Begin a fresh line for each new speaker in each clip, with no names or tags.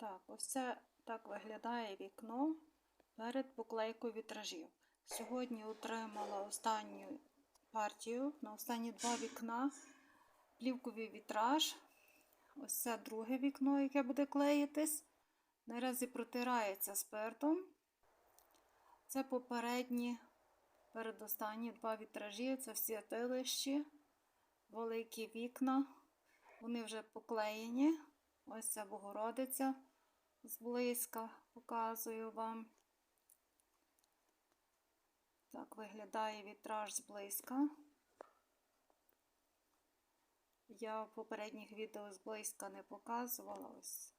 Так, ось це так виглядає вікно перед поклейкою вітражів. Сьогодні отримала останню партію на останні два вікна плівковий вітраж. Ось це друге вікно, яке буде клеїтись. Наразі протирається спиртом. Це попередні, передостанні два вітражі, це святилищі, великі вікна. Вони вже поклеєні. Ось ця Богородиця зблизька показую вам. Так виглядає вітраж зблизька. Я в попередніх відео зблизька не показувала ось.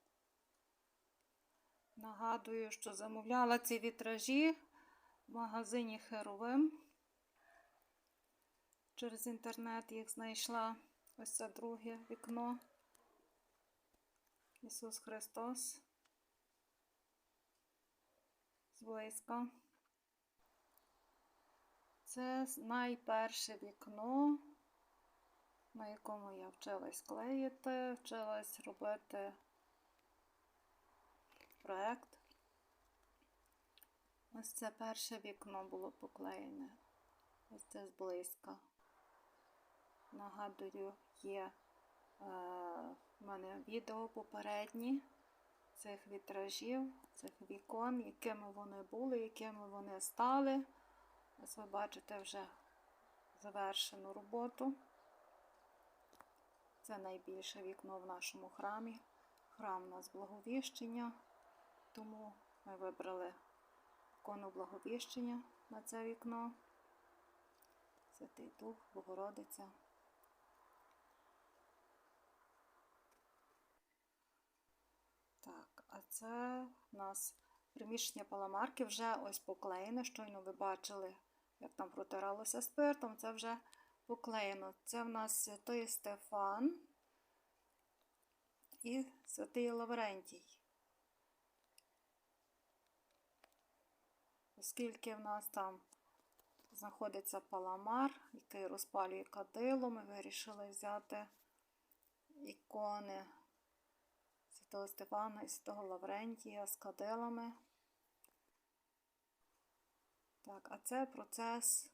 Нагадую, що замовляла ці вітражі в магазині Херовим. Через інтернет їх знайшла ось це друге вікно. Ісус Христос. Зблизька. Це найперше вікно, на якому я вчилась клеїти, вчилась робити проект. Ось це перше вікно було поклеєне. Ось це зблизька. Нагадую, є е, в мене відео попередні цих вітражів, цих вікон, якими вони були, якими вони стали. Ось ви бачите вже завершену роботу. Це найбільше вікно в нашому храмі. Храм у нас благовіщення, тому ми вибрали ікону благовіщення на це вікно. Святий Дух, Богородиця. Так, а це у нас приміщення паламарки вже ось поклеєне. Щойно ви бачили, як там протиралося спиртом, це вже поклеєно. Це в нас святий Стефан і святий Лаврентій. Оскільки в нас там знаходиться паламар, який розпалює кадило, ми вирішили взяти ікони Святого Стефана і Святого Лаврентія з кадилами. Так, а це процес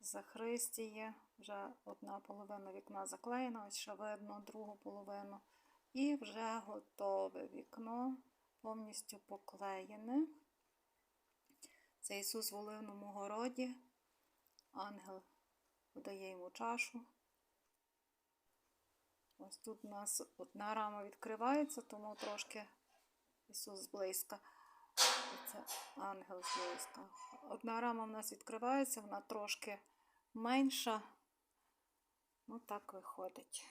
Захристії. Вже одна половина вікна заклеєна, ось ще видно другу половину. І вже готове вікно, повністю поклеєне. Це Ісус в Оливному городі. Ангел подає йому чашу. Ось тут у нас одна рама відкривається, тому трошки Ісус зблизька. Це ангел зблизька. Одна рама в нас відкривається, вона трошки менша. Ну так виходить.